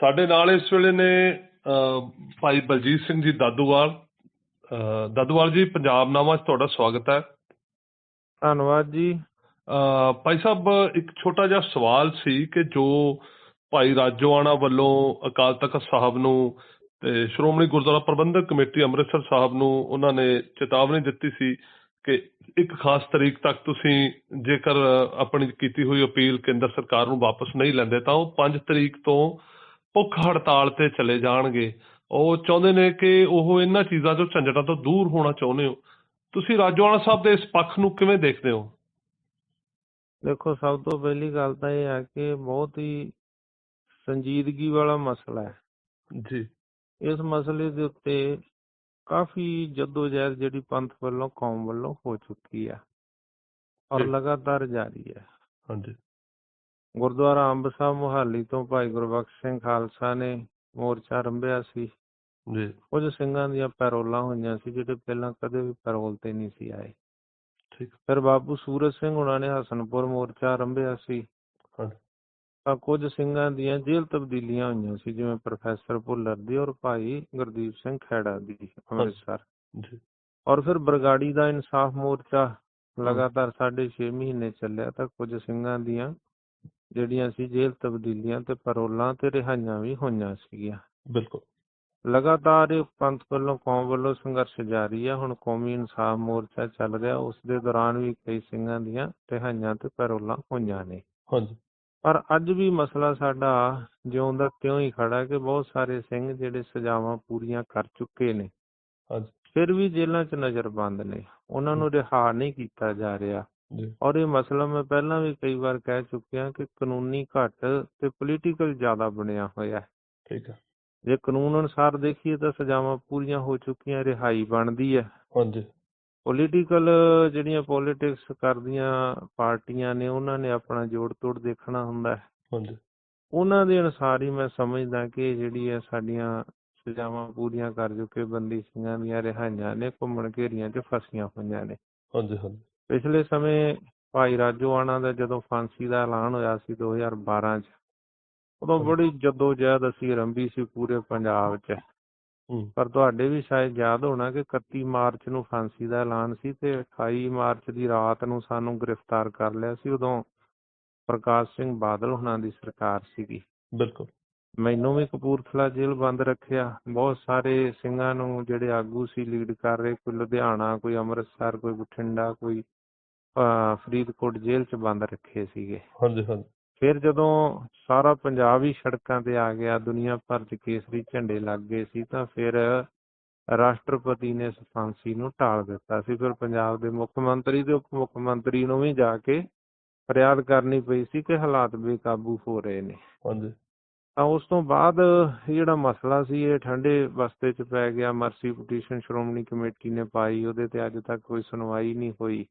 ਸਾਡੇ ਨਾਲ ਇਸ ਵੇਲੇ ਨੇ ਭਾਈ ਬਲਜੀਤ ਸਿੰਘ ਜੀ ਦਾਦੂਵਾਲ। ਦਾਦੂਵਾਲ ਜੀ ਪੰਜਾਬ ਨਾਮਾ 'ਚ ਤੁਹਾਡਾ ਸਵਾਗਤ ਹੈ। ਧੰਨਵਾਦ ਜੀ। ਭਾਈ ਸਾਹਿਬ ਇੱਕ ਛੋਟਾ ਜਿਹਾ ਸਵਾਲ ਸੀ ਕਿ ਜੋ ਭਾਈ ਰਾਜੋਆਣਾ ਵੱਲੋਂ ਅਕਾਲ ਤਖਤ ਸਾਹਿਬ ਨੂੰ ਤੇ ਸ਼੍ਰੋਮਣੀ ਗੁਰਦੁਆਰਾ ਪ੍ਰਬੰਧਕ ਕਮੇਟੀ ਅੰਮ੍ਰਿਤਸਰ ਸਾਹਿਬ ਨੂੰ ਉਹਨਾਂ ਨੇ ਚੇਤਾਵਨੀ ਦਿੱਤੀ ਸੀ ਕਿ ਇੱਕ ਖਾਸ ਤਰੀਕ ਤੱਕ ਤੁਸੀਂ ਜੇਕਰ ਆਪਣੀ ਕੀਤੀ ਹੋਈ ਅਪੀਲ ਕੇਂਦਰ ਸਰਕਾਰ ਨੂੰ ਵਾਪਸ ਨਹੀਂ ਲੈਂਦੇ ਤਾਂ ਉਹ 5 ਤਰੀਕ ਤੋਂ ਭੁੱਖ ਹੜਤਾਲ ਤੇ ਚਲੇ ਜਾਣਗੇ। ਉਹ ਚਾਹੁੰਦੇ ਨੇ ਕਿ ਉਹ ਇਹਨਾਂ ਚੀਜ਼ਾਂ ਤੋਂ ਝੰਜਟਾਂ ਤੋਂ ਦੂਰ ਹੋਣਾ ਚਾਹੁੰਦੇ ਹੋ। ਤੁਸੀਂ ਰਾਜੋਆਣਾ ਸਾਹਿਬ ਦੇ ਇਸ ਪੱਖ ਨੂੰ ਕਿਵੇਂ ਦੇਖਦੇ ਹੋ? ਦੇਖੋ ਸਭ ਤੋਂ ਪਹਿਲੀ ਗੱਲ ਤਾਂ ਇਹ ਹੈ ਕਿ ਬਹੁਤ ਹੀ ਸੰਜੀਦਗੀ ਵਾਲਾ ਮਸਲਾ ਹੈ। ਜੀ। ਇਸ ਮਸਲੇ ਦੇ ਉੱਤੇ ਕਾਫੀ ਜਦੋਜਹਿਦ ਜਿਹੜੀ ਪੰਥ ਵੱਲੋਂ ਕੌਮ ਵੱਲੋਂ ਹੋ ਚੁੱਕੀ ਹੈ ਔਰ। ਲਗਾਤਾਰ ਜਾਰੀ ਹੈ। ਹਾਂਜੀ। ਗੁਰਦੁਆਰਾ ਅੰਬ ਸਾਹਿਬ ਮੁਹਾਲੀ ਤੋਂ ਭਾਈ ਗੁਰਬਖਸ਼ ਸਿੰਘ ਖਾਲਸਾ ਨੇ ਮੋਰਚਾ ਰੰਭਿਆ ਸੀ। ਜੀ। ਕੁਝ ਸਿੰਘਾਂ ਦੀਆਂ ਪੈਰੋਲਾਂ ਹੋਈਆਂ ਸੀ ਜਿਹੜੇ ਪਹਿਲਾਂ ਕਦੇ ਵੀ ਪੈਰੋਲ ਤੇ ਨਹੀਂ ਸੀ ਆਏ। ਠੀਕ। ਫਿਰ ਬਾਬੂ ਸੂਰਜ ਸਿੰਘ ਉਹਨਾਂ ਨੇ ਹਸਨਪੁਰ ਮੋਰਚਾ ਰੰਭਿਆ ਸੀ। ਤਾਂ ਕੁਝ ਸਿੰਘਾਂ ਦੀਆਂ ਜੇਲ੍ਹ ਤਬਦੀਲੀਆਂ ਹੋਈਆਂ ਸੀ ਜਿਵੇਂ ਪ੍ਰੋਫੈਸਰ ਭੁੱਲਰ ਦੀ ਔਰ ਭਾਈ ਗੁਰਦੀਪ ਸਿੰਘ ਖੈੜਾ ਦੀ ਅੰਮ੍ਰਿਤਸਰ। ਜੀ। ਔਰ ਫਿਰ ਬਰਗਾੜੀ ਦਾ ਇਨਸਾਫ ਮੋਰਚਾ ਲਗਾਤਾਰ 6.5 ਮਹੀਨੇ ਚੱਲਿਆ ਤਾਂ ਕੁਝ ਸਿੰਘਾਂ ਦੀਆਂ ਜਿਹੜੀਆਂ ਸੀ ਜੇਲ੍ਹ ਤਬਦੀਲੀਆਂ ਤੇ ਪਰੋਲਾਂ ਤੇ ਰਿਹਾਈਆਂ ਵੀ ਹੋਈਆਂ ਸੀਗੀਆਂ। ਬਿਲਕੁਲ। ਲਗਾਤਾਰ ਇਹ ਪੰਥ ਵੱਲੋਂ ਕੌਮ ਵੱਲੋਂ ਸੰਘਰਸ਼ ਜਾਰੀ ਹੈ ਹੁਣ ਕੌਮੀ ਇਨਸਾਫ ਮੋਰਚਾ ਚੱਲ ਰਿਹਾ। ਉਸ ਦੇ ਦੌਰਾਨ ਵੀ ਕਈ ਸਿੰਘਾਂ ਦੀਆਂ ਰਿਹਾਈਆਂ ਤੇ ਪਰੋਲਾਂ ਹੋਈਆਂ ਨੇ। ਹਾਂਜੀ। ਪਰ ਅੱਜ ਵੀ ਮਸਲਾ ਸਾਡਾ ਜਿਉਂ ਦਾ ਤਿਉਂ ਹੀ ਖੜਾ ਕਿ ਬਹੁਤ ਸਾਰੇ ਸਿੰਘ ਜਿਹੜੇ ਸਜ਼ਾਵਾਂ ਪੂਰੀਆਂ ਕਰ ਚੁੱਕੇ ਨੇ। ਹਾਂਜੀ। ਫਿਰ ਵੀ ਜੇਲ੍ਹਾਂ 'ਚ ਨਜ਼ਰਬੰਦ ਨੇ। ਉਹਨਾਂ ਨੂੰ ਰਿਹਾ ਨਹੀਂ ਕੀਤਾ ਜਾ ਰਿਹਾ। ਔਰ ਇਹ ਮਸਲਾ ਮੈਂ ਪਹਿਲਾਂ ਵੀ ਕਈ ਵਾਰ ਕਹਿ ਚੁੱਕਿਆ ਕਿ ਕਾਨੂੰਨੀ ਘੱਟ ਤੇ ਪੋਲੀਟੀਕਲ ਜ਼ਿਆਦਾ ਬਣਿਆ ਹੋਇਆ ਹੈ। ਠੀਕ ਹੈ ਜੇ ਕਾਨੂੰਨ ਅਨੁਸਾਰ ਦੇਖੀਏ ਤਾਂ ਸਜ਼ਾਵਾਂ ਪੂਰੀਆਂ ਹੋ ਚੁੱਕੀਆਂ ਰਿਹਾਈ ਬਣਦੀ ਹੈ। ਹਾਂਜੀ। ਪੋਲੀਟੀਕਲ ਜਿਹੜੀਆਂ ਪੋਲਿਟਿਕਸ ਕਰਦੀਆਂ ਪਾਰਟੀਆਂ ਨੇ ਉਹਨਾਂ ਨੇ ਆਪਣਾ ਜੋੜ ਤੋੜ ਦੇਖਣਾ ਹੁੰਦਾ ਹੈ। ਹਾਂਜੀ। ਉਹਨਾਂ ਦੇ ਅਨੁਸਾਰ ਹੀ ਮੈਂ ਸਮਝਦਾ ਕਿ ਜਿਹੜੀ ਹੈ ਸਾਡੀਆਂ ਸਜ਼ਾਵਾਂ ਪੂਰੀਆਂ ਕਰ ਚੁੱਕੇ ਬੰਦੀ ਸਿੰਘਾਂ ਦੀਆਂ ਰਿਹਾਈਆਂ ਨੇ ਘੁੰਮਣ ਘੇਰੀਆਂ 'ਚ ਫਸੀਆਂ ਹੋਈਆਂ ਨੇ। ਹਾਂਜੀ ਹਾਂਜੀ। ਪਿਛਲੇ ਸਮੇਂ ਭਾਈ ਰਾਜੋਆਣਾ ਦਾ ਜਦੋਂ ਫਾਂਸੀ ਦਾ ਐਲਾਨ ਹੋਇਆ ਸੀ 2012 'ਚ ਉਦੋਂ। ਬੜੀ ਜਦੋਜਹਿਦ ਅਸੀਂ ਆਰੰਭੀ ਸੀ ਪੂਰੇ ਪੰਜਾਬ 'ਚ। ਪਰ ਤੁਹਾਡੇ ਵੀ ਸ਼ਾਇਦ ਯਾਦ ਹੋਣਾ ਕਿ 31 ਮਾਰਚ ਨੂੰ ਫਾਂਸੀ ਦਾ ਐਲਾਨ ਸੀ ਤੇ 28 ਮਾਰਚ ਦੀ ਰਾਤ ਨੂੰ ਸਾਨੂੰ ਗ੍ਰਿਫਤਾਰ ਕਰ ਲਿਆ ਸੀ ਉਦੋਂ ਪ੍ਰਕਾਸ਼ ਸਿੰਘ ਬਾਦਲ ਹੁਣਾਂ ਦੀ ਸਰਕਾਰ ਸੀਗੀ। ਬਿਲਕੁਲ। ਮੈਨੂੰ ਵੀ ਕਪੂਰਥਲਾ ਜੇਲ੍ਹ ਬੰਦ ਰੱਖਿਆ। ਬਹੁਤ ਸਾਰੇ ਸਿੰਘਾਂ ਨੂੰ ਜਿਹੜੇ ਆਗੂ ਸੀ ਲੀਡ ਕਰ ਰਹੇ ਕੋਈ ਲੁਧਿਆਣਾ ਕੋਈ ਅੰਮ੍ਰਿਤਸਰ ਕੋਈ ਬਠਿੰਡਾ ਕੋਈ ਫਰੀਦਕੋਟ ਜੇਲ੍ਹ 'ਚ ਬੰਦ ਰੱਖੇ ਸੀਗੇ। ਹਾਂਜੀ ਹਾਂਜੀ। ਫਿਰ ਜਦੋਂ ਸਾਰਾ ਪੰਜਾਬ ਹੀ ਸੜਕਾਂ ਤੇ ਆ ਗਿਆ ਦੁਨੀਆ ਭਰ 'ਚ ਕੇਸਰੀ ਝੰਡੇ ਲੱਗ ਗਏ ਸੀ ਤਾਂ ਫਿਰ ਰਾਸ਼ਟਰਪਤੀ ਨੇ ਇਸ ਫਾਂਸੀ ਨੂੰ ਟਾਲ ਦਿੱਤਾ ਸੀ। ਫਿਰ ਪੰਜਾਬ ਦੇ ਮੁੱਖ ਮੰਤਰੀ ਤੇ ਉਪ ਮੁੱਖ ਮੰਤਰੀ ਨੂੰ ਵੀ ਜਾ ਕੇ ਫਰਿਆਦ ਕਰਨੀ ਪਈ ਸੀ ਕਿ ਹਾਲਾਤ ਬੇਕਾਬੂ ਹੋ ਰਹੇ ਨੇ। ਹਾਂਜੀ। ਤਾਂ ਉਸ ਤੋਂ ਬਾਅਦ ਇਹ ਜਿਹੜਾ ਮਸਲਾ ਸੀ, ਇਹ ਠੰਡੇ ਬਸਤੇ 'ਚ ਪੈ ਗਿਆ। ਮਰਸੀ ਪਟੀਸ਼ਨ ਸ਼੍ਰੋਮਣੀ ਕਮੇਟੀ ਨੇ ਪਾਈ, ਉਹਦੇ ਤੇ ਅੱਜ ਤੱਕ ਕੋਈ ਸੁਣਵਾਈ ਨਹੀਂ ਹੋਈ।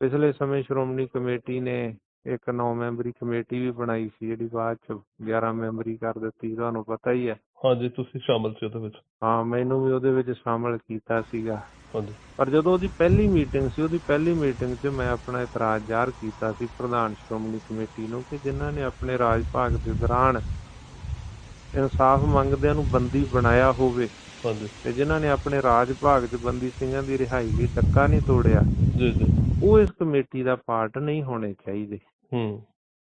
ਪਿਛਲੇ ਸਮੇਂ ਸ਼੍ਰੋਮਣੀ ਕਮੇਟੀ ਨੇ ਇੱਕ 9 ਮੈਂਬਰੀ ਕਮੇਟੀ ਵੀ ਬਣਾਈ ਸੀ ਜਿਹੜੀ ਬਾਅਦ 'ਚ 11 ਮੈਂਬਰੀ ਕਰ ਦਿੱਤੀ ਤੁਹਾਨੂੰ ਪਤਾ ਹੀ ਹੈ। ਹਾਂਜੀ ਤੁਸੀਂ ਸ਼ਾਮਲ ਸੀ ਉਹਦੇ ਵਿੱਚ। ਹਾਂ ਮੈਨੂੰ ਵੀ ਉਹਦੇ ਵਿੱਚ ਸ਼ਾਮਲ ਕੀਤਾ ਸੀਗਾ। ਹਾਂਜੀ। ਪਰ ਜਦੋਂ ਉਹਦੀ ਪਹਿਲੀ ਮੀਟਿੰਗ ਸੀ ਉਹਦੀ ਪਹਿਲੀ ਮੀਟਿੰਗ 'ਚ ਮੈਂ ਆਪਣਾ ਇਤਰਾਜ਼ ਜ਼ਾਹਰ ਕੀਤਾ ਸੀ ਪ੍ਰਧਾਨ ਸ਼੍ਰੋਮਣੀ ਕਮੇਟੀ ਨੂੰ ਕਿ ਜਿਨ੍ਹਾਂ ਨੇ ਆਪਣੇ ਰਾਜ ਭਾਗ ਦੇ ਦੌਰਾਨ ਇਨਸਾਫ ਮੰਗਦਿਆਂ ਨੂੰ ਬੰਦੀ ਬਣਾਇਆ ਹੋਵੇ ਹਾਂਜੀ। ਤੇ ਜਿਨ੍ਹਾਂ ਨੇ ਆਪਣੇ ਰਾਜ ਭਾਗ 'ਚ ਬੰਦੀ ਸਿੰਘਾਂ ਦੀ ਰਿਹਾਈ ਲਈ ਟੱਕਾ ਨਹੀਂ ਤੋੜਿਆ ਜੀ ਜੀ। ਉਹ ਇਸ ਕਮੇਟੀ ਦਾ ਪਾਰਟ ਨਹੀਂ ਹੋਣੇ ਚਾਹੀਦੇ। ਹੂੰ।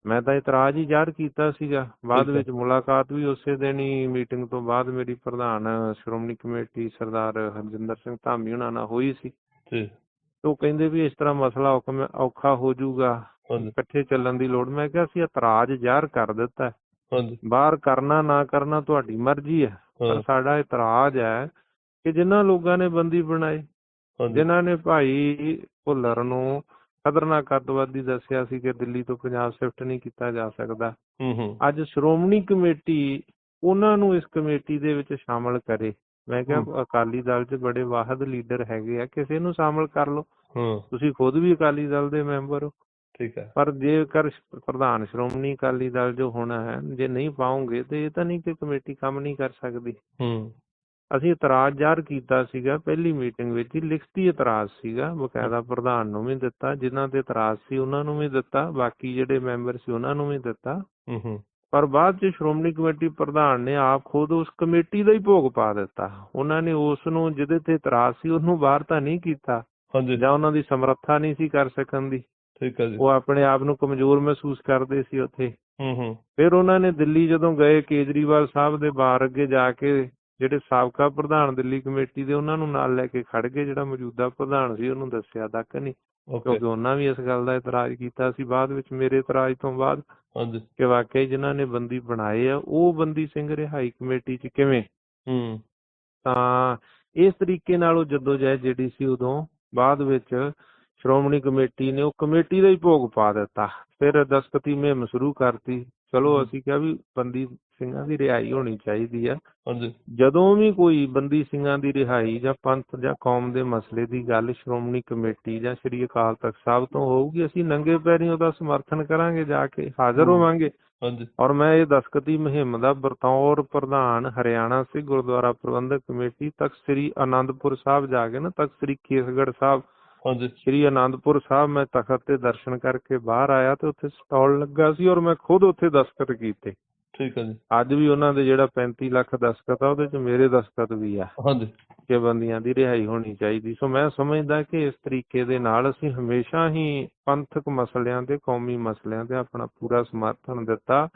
ਮੈਂ ਤਾਂ ਇਤਰਾਜ਼ ਹੀ ਜ਼ਾਹਰ ਕੀਤਾ ਸੀਗਾ। ਬਾਅਦ। ਵਿੱਚ ਮੁਲਾਕਾਤ ਵੀ ਉਸੇ ਦਿਨ ਹੀ ਮੀਟਿੰਗ ਤੋਂ ਬਾਅਦ ਮੇਰੀ ਪ੍ਰਧਾਨ ਸ਼੍ਰੋਮਣੀ ਕਮੇਟੀ ਸਰਦਾਰ ਹਰਜਿੰਦਰ ਸਿੰਘ ਧਾਮੀ ਉਹਨਾਂ ਨਾਲ ਹੋਈ ਸੀ। ਜੀ ਤੇ ਉਹ ਕਹਿੰਦੇ ਵੀ ਇਸ ਤਰ੍ਹਾਂ ਮਸਲਾ ਔਖ- ਹੋ ਜਾਊਗਾ। ਇਕੱਠੇ ਚੱਲਣ ਦੀ ਲੋੜ। ਮੈਂ ਕਿਹਾ ਅਸੀਂ ਇਤਰਾਜ਼ ਜ਼ਾਹਰ ਕਰ ਦਿੱਤਾ। ਹਾਂਜੀ। ਬਾਹਰ ਕਰਨਾ ਨਾ ਕਰਨਾ ਤੁਹਾਡੀ ਮਰਜ਼ੀ ਹੈ। ਪਰ ਸਾਡਾ ਇਤਰਾਜ਼ ਹੈ ਕਿ ਜਿਨ੍ਹਾਂ ਲੋਕਾਂ ਨੇ ਬੰਦੀ ਬਣਾਏ ਹਾਂਜੀ। ਜਿਨ੍ਹਾਂ ਨੇ ਭਾਈ ਭੁੱਲਰ ਨੂੰ ਖਤਰਨਾਕ ਅੱਤਵਾਦੀ ਦੱਸਿਆ ਸੀ ਕਿ ਦਿੱਲੀ ਤੋਂ ਪੰਜਾਬ ਸ਼ਿਫਟ ਨਹੀਂ ਕੀਤਾ ਜਾ ਸਕਦਾ। ਹੂੰ ਹੂੰ। ਅੱਜ ਸ਼੍ਰੋਮਣੀ ਕਮੇਟੀ ਉਹਨਾਂ ਨੂੰ ਇਸ ਕਮੇਟੀ ਦੇ ਵਿੱਚ ਸ਼ਾਮਲ ਕਰੇ। ਮੈਂ ਕਿਹਾ। ਅਕਾਲੀ ਦਲ 'ਚ ਬੜੇ ਵਾਹਦ ਲੀਡਰ ਹੈਗੇ ਆ ਕਿਸੇ ਨੂੰ ਸ਼ਾਮਲ ਕਰ ਲਓ। ਹਾਂ। ਤੁਸੀਂ ਖੁਦ ਵੀ ਅਕਾਲੀ ਦਲ ਦੇ ਮੈਂਬਰ ਹੋ। ਠੀਕ ਹੈ। ਪਰ ਜੇਕਰ ਪ੍ਰਧਾਨ ਸ਼੍ਰੋਮਣੀ ਅਕਾਲੀ ਦਲ ਜੋ ਹੋਣਾ ਹੈ ਜੇ ਨਹੀਂ ਪਾਉਂਗੇ ਤੇ ਇਹ ਤਾਂ ਨਹੀਂ ਕਿ ਕਮੇਟੀ ਕੰਮ ਨਹੀਂ ਕਰ ਸਕਦੀ। ਹੂੰ। ਅਸੀਂ ਇਤਰਾਜ਼ ਜ਼ਾਹਰ ਕੀਤਾ ਸੀਗਾ ਪਹਿਲੀ ਮੀਟਿੰਗ ਵਿੱਚ ਹੀ ਲਿਖਤੀ ਇਤਰਾਜ਼ ਸੀਗਾ ਬਕਾਇਦਾ ਪ੍ਰਧਾਨ ਨੂੰ ਵੀ ਦਿੱਤਾ ਜਿਨ੍ਹਾਂ ਤੇ ਇਤਰਾਜ਼ ਸੀ ਉਹਨਾਂ ਨੂੰ ਵੀ ਦਿੱਤਾ ਬਾਕੀ ਜਿਹੜੇ ਮੈਂਬਰ ਸੀ ਉਹਨਾਂ ਨੂੰ ਵੀ ਦਿੱਤਾ। ਹੂੰ ਪਰ ਬਾਅਦ ਚ ਸ਼੍ਰੋਮਣੀ ਕਮੇਟੀ ਪ੍ਰਧਾਨ ਨੇ ਆਪ ਖੁਦ ਉਸ ਕਮੇਟੀ ਦਾ ਹੀ ਭੋਗ ਪਾ ਦਿੱਤਾ। ਉਹਨਾਂ ਨੇ ਉਸ ਨੂੰ ਜਿਹਦੇ ਤੇ ਇਤਰਾਜ਼ ਸੀ ਉਹਨੂੰ ਬਾਹਰ ਤਾਂ ਨਹੀਂ ਕੀਤਾ। ਹਾਂਜੀ। ਜਾਂ ਉਹਨਾਂ ਦੀ ਸਮਰੱਥਾ ਨਹੀਂ ਸੀ ਕਰ ਸਕਣ ਦੀ। ਠੀਕ ਹੈ ਜੀ। ਉਹ ਆਪਣੇ ਆਪ ਨੂੰ ਕਮਜ਼ੋਰ ਮਹਿਸੂਸ ਕਰਦੇ ਸੀ ਉੱਥੇ। ਹੂੰ ਹੂੰ। ਫਿਰ ਉਹਨਾਂ ਨੇ ਦਿੱਲੀ ਜਦੋਂ ਗਏ ਕੇਜਰੀਵਾਲ ਸਾਹਿਬ ਦੇ ਬਾਹਰ ਅੱਗੇ ਜਾ ਕੇ ਜਿਹੜੇ ਸਾਬਕਾ ਪ੍ਰਧਾਨ ਦਿੱਲੀ ਕਮੇਟੀ ਦੇ ਉਹਨਾਂ ਨੂੰ ਨਾਲ ਲੈ ਕੇ ਖੜ ਗਏ ਜਿਹੜਾ ਮੌਜੂਦਾ ਪ੍ਰਧਾਨ ਸੀ ਉਹਨੂੰ ਦੱਸਿਆ ਤੱਕ ਨਹੀਂ। ਕਿਉਂਕਿ ਉਹਨਾਂ ਵੀ ਇਸ ਗੱਲ ਦਾ ਇਤਰਾਜ਼ ਕੀਤਾ ਸੀ ਬਾਅਦ ਵਿੱਚ ਮੇਰੇ ਇਤਰਾਜ਼ ਤੋਂ ਬਾਅਦ ਹਾਂਜੀ। ਕਿ ਵਾਕਈ ਜਿਨ੍ਹਾਂ ਨੇ ਬੰਦੀ ਬਣਾਏ ਆ ਉਹ ਬੰਦੀ ਸਿੰਘ ਰਿਹਾਈ ਕਮੇਟੀ 'ਚ ਕਿਵੇਂ? ਹੂੰ। ਤਾਂ ਇਸ ਤਰੀਕੇ ਨਾਲ ਉਹ ਜਦੋਜਹਿਦ ਜਿਹੜੀ ਸੀ ਉਦੋਂ ਬਾਅਦ ਵਿੱਚ ਸ਼੍ਰੋਮਣੀ ਕਮੇਟੀ ਨੇ ਉਹ ਕਮੇਟੀ ਦਾ ਹੀ ਭੋਗ ਪਾ ਦਿੱਤਾ। ਫਿਰ ਦਸਕਤੀ ਮੁਹਿੰਮ ਸ਼ੁਰੂ ਕਰਤੀ। ਚਲੋ ਅਸੀਂ ਕਿਹਾ ਵੀ ਬੰਦੀ ਸਿੰਘਾਂ ਦੀ ਰਿਹਾਈ ਹੋਣੀ ਚਾਹੀਦੀ ਆ। ਹਾਂਜੀ। ਜਦੋਂ ਵੀ ਕੋਈ ਬੰਦੀ ਸਿੰਘਾਂ ਦੀ ਰਿਹਾਈ ਜਾਂ ਪੰਥ ਜਾਂ ਕੌਮ ਦੇ ਮਸਲੇ ਦੀ ਗੱਲ ਸ਼੍ਰੋਮਣੀ ਕਮੇਟੀ ਜਾਂ ਸ੍ਰੀ ਅਕਾਲ ਤਖਤ ਸਾਹਿਬ ਤੋਂ ਹੋਊਗੀ ਅਸੀਂ ਨੰਗੇ ਪੈਰੀਂ ਉਹਦਾ ਸਮਰਥਨ ਕਰਾਂਗੇ ਜਾ ਕੇ ਹਾਜ਼ਰ। ਹੋਵਾਂਗੇ। ਹਾਂਜੀ। ਔਰ ਮੈਂ ਇਹ ਦਸਕਤੀ ਮੁਹਿੰਮ ਦਾ ਬਤੌਰ ਪ੍ਰਧਾਨ ਹਰਿਆਣਾ ਸਿੱਖ ਗੁਰਦੁਆਰਾ ਪ੍ਰਬੰਧਕ ਕਮੇਟੀ ਤਖਤ ਸ੍ਰੀ ਆਨੰਦਪੁਰ ਸਾਹਿਬ ਜਾ ਕੇ ਨਾ ਤਖਤ ਸ੍ਰੀ ਕੇਸਗੜ੍ਹ ਸਾਹਿਬ ਹਾਂਜੀ। ਸ੍ਰੀ ਆਨੰਦਪੁਰ ਸਾਹਿਬ ਮੈਂ ਤਖਤ ਤੇ ਦਰਸ਼ਨ ਕਰਕੇ ਬਾਹਰ ਆਇਆ ਤੇ ਉੱਥੇ ਸਟਾਲ ਲੱਗਾ ਸੀ ਔਰ ਮੈਂ ਖੁਦ ਉੱਥੇ ਦਸਤਖਤ ਕੀਤੇ। ਠੀਕ ਹੈ ਜੀ। ਅੱਜ ਵੀ ਉਹਨਾਂ ਦੇ ਜਿਹੜਾ 35 ਲੱਖ ਦਸਤਖਤ ਆ ਉਹਦੇ ਚ ਮੇਰੇ ਦਸਤਖਤ ਵੀ ਆ। ਹਾਂਜੀ। ਕਿ ਬੰਦੀਆਂ ਦੀ ਰਿਹਾਈ ਹੋਣੀ ਚਾਹੀਦੀ। ਸੋ ਮੈਂ ਸਮਝਦਾ ਕਿ ਇਸ ਤਰੀਕੇ ਦੇ ਨਾਲ ਅਸੀਂ ਹਮੇਸ਼ਾ ਹੀ ਪੰਥਕ ਮਸਲਿਆਂ ਤੇ ਕੌਮੀ ਮਸਲਿਆਂ ਤੇ ਆਪਣਾ ਪੂਰਾ ਸਮਰਥਨ ਦਿੱਤਾ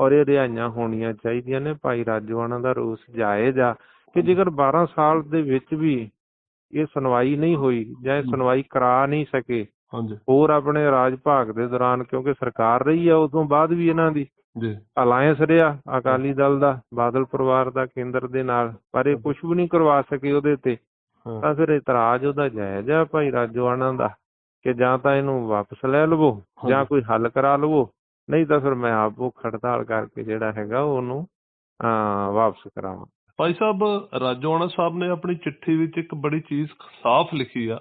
ਔਰ ਇਹ ਰਿਹਾਈਆਂ ਹੋਣੀਆਂ ਚਾਹੀਦੀਆਂ ਨੇ। ਭਾਈ ਰਾਜਵਾਨਾ ਦਾ ਰੋਸ ਜਾਇਜ਼ ਆ ਕਿ ਜੇਕਰ 12 ਸਾਲ ਦੇ ਵਿੱਚ ਵੀ ਇਹ ਸੁਣਵਾਈ ਨਹੀਂ ਹੋਈ ਜਾਂ ਇਹ ਸੁਣਵਾਈ ਕਰਾ ਨਹੀਂ ਸਕੇ। ਹਾਂਜੀ। ਹੋਰ ਆਪਣੇ ਰਾਜ ਭਾਗ ਦੇ ਦੌਰਾਨ ਕਿਉਂਕਿ ਸਰਕਾਰ ਰਹੀ ਆ ਉਸ ਤੋਂ ਬਾਅਦ ਵੀ ਇਹਨਾਂ ਦੀ ਜੀ। ਅਲਾਇੰਸ ਰਿਹਾ ਅਕਾਲੀ ਦਲ ਦਾ ਬਾਦਲ ਪਰਿਵਾਰ ਦਾ ਕੇਂਦਰ ਦੇ ਨਾਲ ਪਰ ਇਹ ਕੁਝ ਵੀ ਨਹੀਂ ਕਰਵਾ ਸਕੇ ਉਹਦੇ ਤੇ। ਤਾਂ ਫਿਰ ਇਤਰਾਜ਼ ਉਹਦਾ ਜਾਇਜ਼ ਆ ਭਾਈ ਰਾਜਵਾਨਾ ਦਾ ਕਿ ਜਾਂ ਤਾਂ ਇਹਨੂੰ ਵਾਪਸ ਲੈ ਲਵੋ ਜਾਂ। ਕੋਈ ਹੱਲ ਕਰਾ ਲਵੋ। ਨਹੀਂ ਤਾਂ ਫਿਰ ਮੈਂ ਆਪ ਉਹ ਖੜਤਾਲ ਕਰਕੇ ਜਿਹੜਾ ਹੈਗਾ ਉਹਨੂੰ ਵਾਪਸ ਕਰਾਵਾਂ। ਭਾਈ ਸਾਹਿਬ ਰਾਜੋਆਣਾ ਸਾਹਿਬ ਨੇ ਆਪਣੀ ਚਿੱਠੀ ਵਿੱਚ ਇੱਕ ਬੜੀ ਚੀਜ਼ ਸਾਫ਼ ਲਿਖੀ ਆ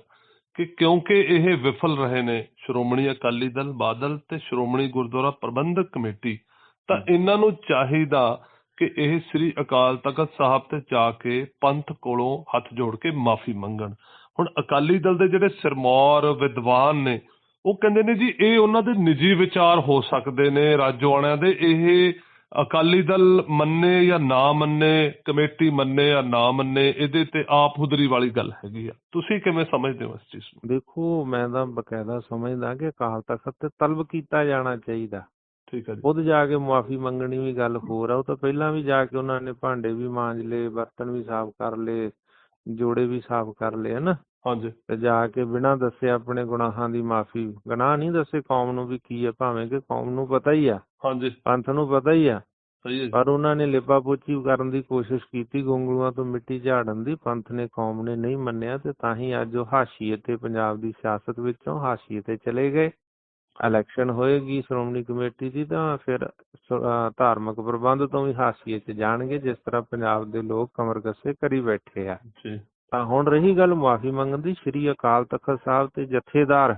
ਕਿ ਕਿਉਂਕਿ ਇਹ ਵਿਫਲ ਰਹੇ ਨੇ ਸ਼੍ਰੋਮਣੀ ਅਕਾਲੀ ਦਲ ਬਾਦਲ ਤੇ ਸ਼੍ਰੋਮਣੀ ਗੁਰਦੁਆਰਾ ਪ੍ਰਬੰਧਕ ਕਮੇਟੀ ਤਾਂ ਇਹਨਾਂ ਨੂੰ ਚਾਹੀਦਾ ਕਿ ਇਹ ਸ੍ਰੀ ਅਕਾਲ ਤਖਤ ਸਾਹਿਬ ਤੇ ਜਾ ਕੇ ਪੰਥ ਕੋਲੋਂ ਹੱਥ ਜੋੜ ਕੇ ਮਾਫੀ ਮੰਗਣ। ਹੁਣ ਅਕਾਲੀ ਦਲ ਦੇ ਜਿਹੜੇ ਸਿਰਮੌਰ ਵਿਦਵਾਨ ਨੇ ਉਹ ਕਹਿੰਦੇ ਨੇ ਜੀ ਇਹ ਉਹਨਾਂ ਦੇ ਨਿੱਜੀ ਵਿਚਾਰ ਹੋ ਸਕਦੇ ਨੇ ਰਾਜੋਆਣਿਆਂ ਦੇ ਇਹ ਅਕਾਲੀ ਦਲ ਮੰਨੇ ਜਾਂ ਨਾ ਮੰਨੇ ਕਮੇਟੀ ਮੰਨੇ ਜਾਂ ਨਾ ਮੰਨੇ ਇਹਦੇ ਤੇ ਆਪ ਹੁਦਰੀ ਵਾਲੀ ਗੱਲ ਹੈਗੀ ਆ। ਤੁਸੀਂ ਕਿਵੇਂ ਸਮਝਦੇ ਹੋ ਇਸ ਚੀਜ਼ ਨੂੰ? ਦੇਖੋ ਮੈਂ ਤਾਂ ਬਕਾਇਦਾ ਸਮਝਦਾ ਕਿ ਅਕਾਲ ਤਖਤ ਤੇ ਤਲਬ ਕੀਤਾ ਜਾਣਾ ਚਾਹੀਦਾ। ਠੀਕ ਹੈ ਜੀ। ਖੁਦ ਜਾ ਕੇ ਮੁਆਫੀ ਮੰਗਣੀ ਵੀ ਗੱਲ ਹੋਰ ਆ ਉਹ ਤਾਂ ਪਹਿਲਾਂ ਵੀ ਜਾ ਕੇ ਉਹਨਾਂ ਨੇ ਭਾਂਡੇ ਵੀ ਮਾਂਜ ਲਏ ਬਰਤਨ ਵੀ ਸਾਫ਼ ਕਰ ਲਏ ਜੋੜੇ ਵੀ ਸਾਫ਼ ਕਰ ਲਏ ਹਨਾ? ਹਾਂਜੀ। ਤੇ ਜਾ ਕੇ ਬਿਨਾਂ ਦੱਸੇ ਆਪਣੇ ਗੁਨਾਹਾਂ ਦੀ ਮਾਫੀ ਗੁਨਾਹ ਨਹੀਂ ਦੱਸੇ ਕੌਮ ਨੂੰ ਵੀ ਕੀ ਹੈ ਭਾਵੇਂ ਕਿ ਕੌਮ ਨੂੰ ਪਤਾ ਹੀ ਆ। ਹਾਂਜੀ। ਪੰਥ ਨੂੰ ਪਤਾ ਹੀ ਆ। ਸਹੀ ਹੈ। ਪਰ ਉਹਨਾਂ ਨੇ ਲਿਪਾ ਪੋਚੀ ਕਰਨ ਦੀ ਕੋਸ਼ਿਸ਼ ਕੀਤੀ ਗੋਂਗਲੂਆਂ ਤੋਂ ਮਿੱਟੀ ਝਾੜਨ ਦੀ। ਪੰਥ ਨੇ ਕੌਮ ਨੇ ਨਹੀਂ ਮੰਨਿਆ ਤੇ ਤਾਂ ਹੀ ਅੱਜ ਉਹ ਹਾਸ਼ੀਏ ਤੇ ਪੰਜਾਬ ਦੀ ਸਿਆਸਤ ਵਿੱਚੋਂ ਹਾਸ਼ੀਏ ਤੇ ਚਲੇ ਗਏ। ਇਲੈਕਸ਼ਨ ਹੋਏਗੀ ਸ਼੍ਰੋਮਣੀ ਕਮੇਟੀ ਦੀ ਤਾਂ ਫਿਰ ਧਾਰਮਿਕ ਪ੍ਰਬੰਧ ਤੋਂ ਵੀ ਹਾਸ਼ੀਏ 'ਚ ਜਾਣਗੇ ਜਿਸ ਤਰ੍ਹਾਂ ਪੰਜਾਬ ਦੇ ਲੋਕ ਕਮਰ ਕੱਸੇ ਕਰੀ ਬੈਠੇ ਆ। ਜੀ। ਤਾਂ ਹੁਣ ਰਹੀ ਗੱਲ ਮਾਫੀ ਮੰਗਣ ਦੀ ਸ੍ਰੀ ਅਕਾਲ ਤਖਤ ਸਾਹਿਬ ਤੇ ਜਥੇਦਾਰ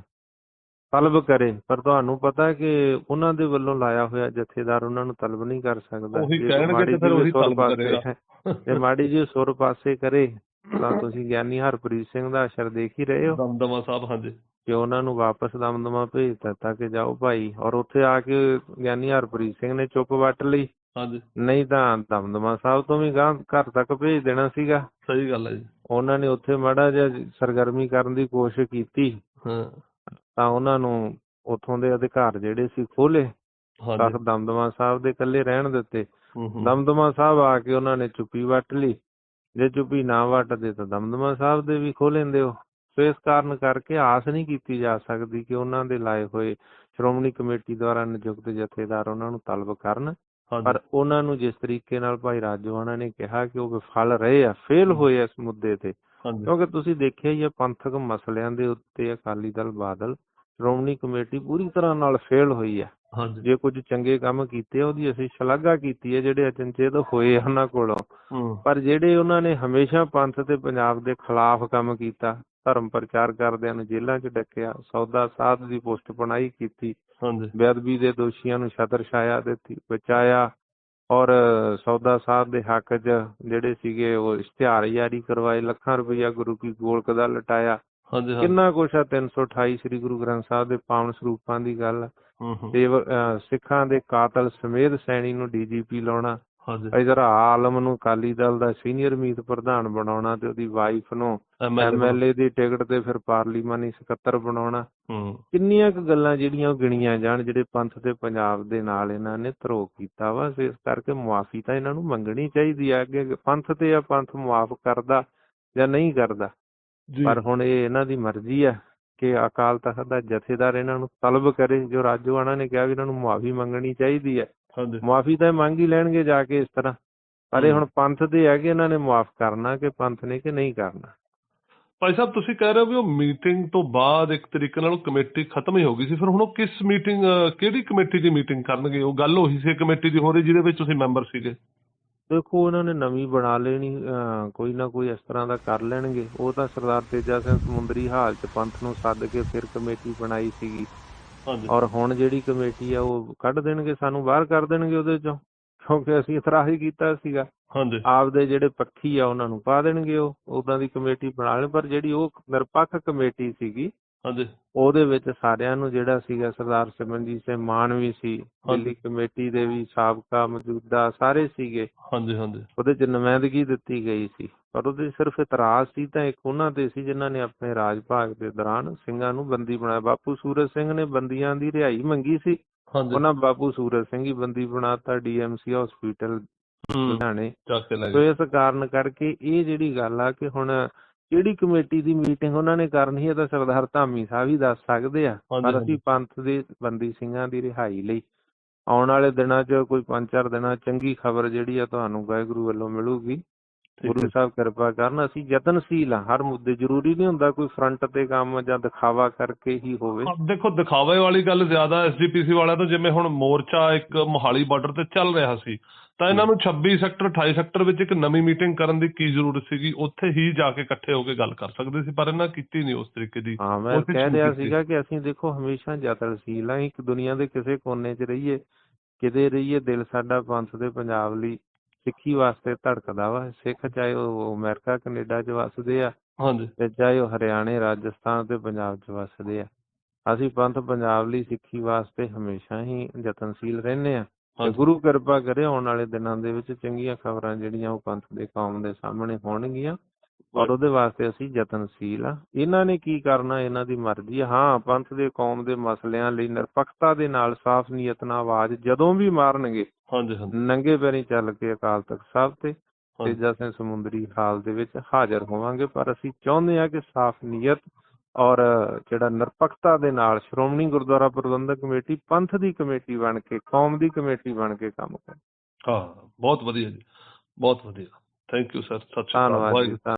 ਤਲਬ ਕਰੇ। ਪਰ ਤੁਹਾਨੂੰ ਪਤਾ ਕਿ ਉਹਨਾਂ ਦੇ ਵੱਲੋਂ ਲਾਇਆ ਹੋਇਆ ਜਥੇਦਾਰ ਉਹਨਾਂ ਨੂੰ ਤਲਬ ਨਹੀਂ ਕਰ ਸਕਦਾ। ਉਹੀ ਕਹਿਣਗੇ ਤੇ ਫਿਰ ਉਹੀ ਤਲਬ ਕਰੇਗਾ। ਮਾੜੀ ਜੀ ਸੁਰ ਪਾਸੇ ਕਰੇ ਤਾਂ ਤੁਸੀਂ ਗਿਆਨੀ ਹਰਪ੍ਰੀਤ ਸਿੰਘ ਦਾ ਅਸਰ ਦੇਖ ਹੀ ਰਹੇ ਹੋ। ਦਮਦਮਾ ਸਾਹਿਬ ਹਾਂਜੀ। ਕਿ ਉਹਨਾਂ ਨੂੰ ਵਾਪਸ ਦਮਦਮਾ ਭੇਜ ਦਿੱਤਾ ਕਿ ਜਾਓ ਭਾਈ। ਔਰ ਉੱਥੇ ਆ ਕੇ ਗਿਆਨੀ ਹਰਪ੍ਰੀਤ ਸਿੰਘ ਨੇ ਚੁੱਪ ਵੱਟ ਲਈ। ਹਾਂਜੀ। ਨਹੀਂ ਤਾਂ ਦਮਦਮਾ ਸਾਹਿਬ ਤੋਂ ਵੀ ਗਾਂ ਘਰ ਤੱਕ ਭੇਜ ਦੇਣਾ ਸੀਗਾ। ਸਹੀ ਗੱਲ ਹੈ ਜੀ। ਉਹਨਾਂ ਨੇ ਉੱਥੇ ਮਾੜਾ ਜਿਹਾ ਸਰਗਰਮੀ ਕਰਨ ਦੀ ਕੋਸ਼ਿਸ਼ ਕੀਤੀ। ਹਾਂ। ਤਾਂ ਉਹਨਾਂ ਨੂੰ ਉੱਥੋਂ ਦੇ ਅਧਿਕਾਰ ਜਿਹੜੇ ਸੀ ਖੋਲੇ ਤਖਤ ਦਮਦਮਾ ਸਾਹਿਬ ਦੇ ਇਕੱਲੇ ਰਹਿਣ ਦਿੱਤੇ। ਦਮਦਮਾ ਸਾਹਿਬ ਆ ਕੇ ਉਹਨਾਂ ਨੇ ਚੁੱਪੀ ਵੱਟ ਲਈ। ਜੇ ਚੁੱਪੀ ਨਾ ਵੱਟਦੇ ਤਾਂ ਦਮਦਮਾ ਸਾਹਿਬ ਦੇ ਵੀ ਖੋਹ ਲੈਂਦੇ ਹੋ ਸੋ ਇਸ ਕਾਰਨ ਕਰਕੇ ਆਸ ਨਹੀਂ ਕੀਤੀ ਜਾ ਸਕਦੀ ਕਿ ਉਹਨਾਂ ਦੇ ਲਾਏ ਹੋਏ ਸ਼੍ਰੋਮਣੀ ਕਮੇਟੀ ਦੁਆਰਾ ਨਿਯੁਕਤ ਜਥੇਦਾਰ ਉਹਨਾਂ ਨੂੰ ਤਲਬ ਕਰਨ। ਪਰ ਉਹਨਾਂ ਨੂੰ ਜਿਸ ਤਰੀਕੇ ਨਾਲ ਭਾਈ ਰਾਜਵਾਨਾ ਨੇ ਕਿਹਾ ਕਿ ਉਹ ਵਿਫਲ ਰਹੇ ਆ ਫੇਲ ਹੋਏ ਆ ਇਸ ਮੁੱਦੇ ਤੇ ਕਿਉਂਕਿ ਤੁਸੀਂ ਦੇਖਿਆ ਹੀ ਪੰਥਕ ਮਸਲਿਆਂ ਦੇ ਉੱਤੇ ਅਕਾਲੀ ਦਲ ਬਾਦਲ ਸ਼੍ਰੋਮਣੀ ਕਮੇਟੀ ਪੂਰੀ ਤਰ੍ਹਾਂ ਨਾਲ ਫੇਲ ਹੋਈ ਹੈ ਹਾਂਜੀ। ਜੇ ਕੁਝ ਚੰਗੇ ਕੰਮ ਕੀਤੇ ਆ, ਉਹਦੀ ਅਸੀਂ ਸ਼ਲਾਘਾ ਕੀਤੀ ਹੈ ਜਿਹੜੇ ਅਚਨਚੇਤ ਹੋਏ ਆ ਉਹਨਾਂ ਕੋਲੋਂ। ਪਰ ਜਿਹੜੇ ਉਹਨਾਂ ਨੇ ਹਮੇਸ਼ਾ ਪੰਥ ਤੇ ਪੰਜਾਬ ਦੇ ਖਿਲਾਫ ਕੰਮ ਕੀਤਾ ਧਰਮ ਪ੍ਰਚਾਰ ਕਰਦਿਆਂ ਨੂੰ ਜੇਲ੍ਹਾਂ 'ਚ ਡੱਕਿਆ ਸੌਦਾ ਸਾਧ ਦੀ ਪੋਸਟ ਬਣਾਈ ਕੀਤੀ ਹਾਂਜੀ। ਬੇਅਦਬੀ ਦੇ ਦੋਸ਼ੀਆਂ ਨੂੰ ਛਤਰ ਛਾਇਆ ਦਿੱਤੀ ਬਚਾਇਆ ਔਰ ਸੌਦਾ ਸਾਹਿਬ ਦੇ ਹੱਕ 'ਚ ਜਿਹੜੇ ਸੀਗੇ ਉਹ ਇਸ਼ਤਿਹਾਰ ਜਾਰੀ ਕਰਵਾਏ ਲੱਖਾਂ ਰੁਪਈਆ ਗੁਰੂ ਕੀ ਗੋਲਕ ਦਾ ਲਟਾਇਆ। ਹਾਂਜੀ ਹਾਂ ਕਿੰਨਾ ਕੁਛ ਆ 328 ਸ੍ਰੀ ਗੁਰੂ ਗ੍ਰੰਥ ਸਾਹਿਬ ਦੇ ਪਾਵਨ ਸਰੂਪਾਂ ਦੀ ਗੱਲ ਅਹ ਸਿੱਖਾਂ ਦੇ ਕਾਤਲ ਸਮੇਧ ਸੈਣੀ ਨੂੰ ਡੀਜੀਪੀ ਲਾਉਣਾ। ਇਧਰ ਆਲਮ ਨੂੰ ਅਕਾਲੀ ਦਲ ਦਾ ਸੀਨੀਅਰ ਮੀਤ ਪ੍ਰਧਾਨ ਬਣਾਉਣਾ ਤੇ ਉਹਦੀ ਵਾਈਫ ਨੂੰ ਐਮਐਲਏ ਦੀ ਟਿਕਟ ਤੇ ਫਿਰ ਪਾਰਲੀਮਾਨੀ ਸਕੱਤਰ ਬਣਾਉਣਾ। ਹੂੰ। ਕਿੰਨੀਆਂ ਕੁ ਗੱਲਾਂ ਜਿਹੜੀਆਂ ਉਹ ਗਿਣੀਆਂ ਜਾਣ ਜਿਹੜੇ ਪੰਥ ਤੇ ਪੰਜਾਬ ਦੇ ਨਾਲ ਇਹਨਾਂ ਨੇ ਧਰੋ ਕੀਤਾ ਵਾ ਇਸ ਕਰਕੇ ਮੁਆਫੀ ਤਾਂ ਇਹਨਾਂ ਨੂੰ ਮੰਗਣੀ ਚਾਹੀਦੀ ਆ। ਅੱਗੇ ਪੰਥ ਤੇ ਆ ਪੰਥ ਮੁਆਫ ਕਰਦਾ ਜਾਂ ਨਹੀਂ ਕਰਦਾ? ਪਰ ਹੁਣ ਇਹ ਇਹਨਾਂ ਦੀ ਮਰਜ਼ੀ ਆ ਕਿ ਅਕਾਲ ਤਖਤ ਦਾ ਜਥੇਦਾਰ ਇਹਨਾਂ ਨੂੰ ਤਲਬ ਕਰੇ ਜੋ ਰਾਜੋਆਣਾ ਨੇ ਕਿਹਾ ਵੀ ਇਹਨਾਂ ਨੂੰ ਮੁਆਫੀ ਮੰਗਣੀ ਚਾਹੀਦੀ ਹੈ ਮੁਆਫੀ ਤਾਂ ਮੰਗ ਹੀ ਲੈਣਗੇ ਜਾ ਕੇ ਇਸ ਤਰ੍ਹਾਂ। ਪਰ ਇਹ। ਹੁਣ ਪੰਥ ਦੇ ਹੈ ਕਿ ਇਹਨਾਂ ਨੇ ਮੁਆਫ ਕਰਨਾ ਕਿ ਪੰਥ ਨੇ ਕਿ ਨਹੀਂ ਕਰਨਾ। ਭਾਈ ਸਾਹਿਬ ਤੁਸੀਂ ਕਹਿ ਰਹੇ ਹੋ ਵੀ ਉਹ ਮੀਟਿੰਗ ਤੋਂ ਬਾਅਦ ਇੱਕ ਤਰੀਕੇ ਨਾਲ ਉਹ ਕਮੇਟੀ ਖਤਮ ਹੀ ਹੋ ਗਈ ਸੀ। ਫਿਰ ਹੁਣ ਉਹ ਕਿਸ ਮੀਟਿੰਗ ਕਿਹੜੀ ਕਮੇਟੀ ਦੀ ਮੀਟਿੰਗ ਕਰਨਗੇ? ਉਹ ਗੱਲ ਉਹੀ ਸੀ ਕਮੇਟੀ ਦੀ ਹੋ ਰਹੀ ਜਿਹਦੇ ਵਿੱਚ ਤੁਸੀਂ ਮੈਂਬਰ ਸੀਗੇ। ਦੇਖੋ ਉਹਨਾਂ ਨੇ ਨਵੀਂ ਬਣਾ ਲੈਣੀ ਅਹ ਕੋਈ ਨਾ ਕੋਈ ਇਸ ਤਰ੍ਹਾਂ ਦਾ ਕਰ ਲੈਣਗੇ। ਉਹ ਤਾਂ ਸਰਦਾਰ ਤੇਜਾ ਸਿੰਘ ਸਮੁੰਦਰੀ ਹਾਲ ਚ ਪੰਥ ਨੂੰ ਸੱਦ ਕੇ ਫਿਰ ਕਮੇਟੀ ਬਣਾਈ ਸੀਗੀ। ਹਾਂਜੀ। ਔਰ ਹੁਣ ਜਿਹੜੀ ਕਮੇਟੀ ਆ ਉਹ ਕੱਢ ਦੇਣਗੇ ਸਾਨੂੰ ਬਾਹਰ ਕਰ ਦੇਣਗੇ ਉਹਦੇ ਚੋਂ ਕਿਉਂਕਿ ਅਸੀਂ ਇਤਰਾਜ਼ ਹੀ ਕੀਤਾ ਸੀਗਾ। ਹਾਂਜੀ। ਆਪਦੇ ਜਿਹੜੇ ਪੱਖੀ ਆ ਉਹਨਾਂ ਨੂੰ ਪਾ ਦੇਣਗੇ ਉਹ। ਉਦਾਂ ਦੀ ਕਮੇਟੀ ਬਣਾ ਲੈਣ ਪਰ ਜਿਹੜੀ ਉਹ ਨਿਰਪੱਖ ਕਮੇਟੀ ਸੀਗੀ ਹਾਂਜੀ। ਉਹਦੇ ਵਿੱਚ ਸਾਰਿਆਂ ਨੂੰ ਜਿਹੜਾ ਸੀਗਾ ਸਰਦਾਰ ਸਿਮਰਨਜੀਤ ਸਿੰਘ ਮਾਨ ਵੀ ਸੀ ਦਿੱਲੀ ਕਮੇਟੀ ਦੇ ਵੀ ਸਾਬਕਾ ਮੌਜੂਦਾ ਸਾਰੇ ਸੀਗੇ। ਹਾਂਜੀ ਹਾਂਜੀ। ਉਹਦੇ ਚ ਨੁਮਾਇੰਦਗੀ ਦਿੱਤੀ ਗਈ ਸੀ। ਪਰ ਉਹਦੇ ਸਿਰਫ ਇਤਰਾਜ਼ ਸੀ ਤਾਂ ਇੱਕ ਉਹਨਾਂ ਤੇ ਸੀ ਜਿਨ੍ਹਾਂ ਨੇ ਆਪਣੇ ਰਾਜ ਭਾਗ ਦੇ ਦੌਰਾਨ ਸਿੰਘਾਂ ਨੂੰ ਬੰਦੀ ਬਣਾਇਆ। ਬਾਪੂ ਸੂਰਜ ਸਿੰਘ ਨੇ ਬੰਦੀਆਂ ਦੀ ਰਿਹਾਈ ਮੰਗੀ ਸੀ। ਉਹਨਾਂ ਬਾਪੂ ਸੂਰਜ ਸਿੰਘ ਹੀ ਬੰਦੀ ਬਣਾਤਾ ਡੀਐਮਸੀ ਹਸਪੀਟਲ ਹੂੰ। ਲੁਧਿਆਣੇ। ਚੱਕ ਕੇ ਲੈ ਸੋ ਇਸ ਕਾਰਨ ਕਰਕੇ ਇਹ ਜਿਹੜੀ ਗੱਲ ਆ ਕਿ ਹੁਣ ਕਿਹੜੀ ਕਮੇਟੀ ਦੀ ਮੀਟਿੰਗ ਉਹਨਾਂ ਨੇ ਕਰਨੀ ਹੈ ਤਾਂ ਸਰਦਾਰ ਧਾਮੀ ਸਾਹਿਬ ਹੀ ਦੱਸ ਸਕਦੇ ਆ ਪਰ। ਅਸੀਂ ਪੰਥ ਦੇ ਬੰਦੀ ਸਿੰਘਾਂ ਦੀ ਰਿਹਾਈ ਲਈ ਆਉਣ ਵਾਲੇ ਦਿਨਾਂ 'ਚ ਕੋਈ ਪੰਜ ਚਾਰ ਦਿਨਾਂ 'ਚ ਚੰਗੀ ਖਬਰ ਜਿਹੜੀ ਆ ਤੁਹਾਨੂੰ ਵਾਹਿਗੁਰੂ ਵੱਲੋਂ ਮਿਲੂਗੀ ਗੁਰੂ। ਸਾਹਿਬ ਕਿਰਪਾ ਕਰਨ ਅਸੀਂ ਯਤਨਸ਼ੀਲ ਆ ਹਰ ਮੁੱਦੇ ਜ਼ਰੂਰੀ ਨਹੀਂ ਹੁੰਦਾ ਕੋਈ ਫਰੰਟ ਤੇ ਕੰਮ ਜਾਂ ਦਿਖਾਵਾ ਕਰਕੇ ਹੀ ਹੋਵੇ। ਦੇਖੋ ਦਿਖਾਵੇ ਵਾਲੀ ਗੱਲ ਜ਼ਿਆਦਾ ਐਸਜੀਪੀਸੀ ਵਾਲਿਆਂ ਤੋਂ ਜਿਵੇਂ ਹੁਣ ਮੋਰਚਾ ਇੱਕ ਮੋਹਾਲੀ ਬਾਰਡਰ ਤੇ ਚੱਲ ਰਿਹਾ ਸੀ ਤਾਂ ਇਹਨਾਂ ਨੂੰ 26 ਸੈਕਟਰ 28 ਸੈਕਟਰ ਵਿੱਚ ਇੱਕ ਨਵੀਂ ਮੀਟਿੰਗ ਕਰਨ ਦੀ ਕੀ ਜ਼ਰੂਰਤ ਸੀਗੀ? ਉੱਥੇ ਹੀ ਜਾ ਕੇ ਇਕੱਠੇ ਹੋ ਕੇ ਗੱਲ ਕਰ ਸਕਦੇ ਸੀ ਪਰ ਇਹਨਾਂ ਕੀਤੀ ਨਹੀਂ ਉਸ ਤਰੀਕੇ ਦੀ। ਹਾਂ ਮੈਂ ਕਹਿ ਰਿਹਾ। ਸੀਗਾ ਕਿ ਅਸੀਂ ਦੇਖੋ ਹਮੇਸ਼ਾ ਯਤਨਸ਼ੀਲ ਆ ਇੱਕ ਦੁਨੀਆ ਦੇ ਕਿਸੇ ਕੋਨੇ 'ਚ ਰਹੀਏ ਕਿਤੇ ਰਹੀਏ ਦਿਲ ਸਾਡਾ ਪੰਥ ਦੇ ਪੰਜਾਬ ਲਈ ਸਿੱਖੀ ਵਾਸਤੇ ਧੜਕਦਾ ਵਾ। ਸਿੱਖ ਚਾਹੇ ਉਹ ਅਮਰੀਕਾ ਕੈਨੇਡਾ 'ਚ ਵੱਸਦੇ ਆ ਹਾਂਜੀ। ਤੇ ਚਾਹੇ ਉਹ ਹਰਿਆਣੇ ਰਾਜਸਥਾਨ ਤੇ ਪੰਜਾਬ 'ਚ ਵੱਸਦੇ ਆ। ਅਸੀਂ ਪੰਥ ਪੰਜਾਬ ਲਈ ਸਿੱਖੀ ਵਾਸਤੇ ਹਮੇਸ਼ਾ ਹੀ ਯਤਨਸ਼ੀਲ ਰਹਿੰਦੇ ਆ। ਤੇ। ਗੁਰੂ ਕਿਰਪਾ ਕਰੇ ਆਉਣ ਵਾਲੇ ਦਿਨਾਂ ਦੇ ਵਿੱਚ ਚੰਗੀਆਂ ਖਬਰਾਂ ਜਿਹੜੀਆਂ ਉਹ ਪੰਥ ਦੇ ਕੌਮ ਦੇ ਸਾਹਮਣੇ ਹੋਣਗੀਆਂ। ਔਰ ਉਹਦੇ ਵਾਸਤੇ ਅਸੀਂ ਯਤਨਸ਼ੀਲ ਆ। ਇਹਨਾਂ ਨੇ ਕੀ ਕਰਨਾ? ਇਹਨਾਂ ਦੀ ਮਰਜ਼ੀ ਆ। ਹਾਂ ਪੰਥ ਦੇ ਕੌਮ ਦੇ ਮਸਲਿਆਂ ਲਈ ਨਿਰਪੱਖਤਾ ਦੇ ਨਾਲ ਸਾਫ਼ ਨੀਅਤ ਨਾਲ ਆਵਾਜ਼ ਜਦੋਂ ਵੀ ਮਾਰਨਗੇ ਹਾਂਜੀ ਹਾਂਜੀ। ਨੰਗੇ ਪੈਰੀਂ ਚੱਲ ਕੇ ਅਕਾਲ ਤਖਤ ਸਾਹਿਬ ਤੇ। ਤੇਜਾ ਸਿੰਘ ਸਮੁੰਦਰੀ ਹਾਲ ਦੇ ਵਿੱਚ ਹਾਜ਼ਰ ਹੋਵਾਂਗੇ। ਪਰ ਅਸੀਂ ਚਾਹੁੰਦੇ ਹਾਂ ਕਿ ਸਾਫ਼ ਨੀਅਤ ਔਰ ਜਿਹੜਾ ਨਿਰਪੱਖਤਾ ਦੇ ਨਾਲ ਸ਼੍ਰੋਮਣੀ ਗੁਰਦੁਆਰਾ ਪ੍ਰਬੰਧਕ ਕਮੇਟੀ ਪੰਥ ਦੀ ਕਮੇਟੀ ਬਣ ਕੇ ਕੌਮ ਦੀ ਕਮੇਟੀ ਬਣ ਕੇ ਕੰਮ ਕਰੇ। ਹਾਂ ਬਹੁਤ ਵਧੀਆ ਜੀ। ਬਹੁਤ ਵਧੀਆ। ਥੈਂਕ ਯੂ ਸਰ ਸਤਿ ਸ਼੍ਰੀ ਅਕਾਲ। ਧੰਨਵਾਦ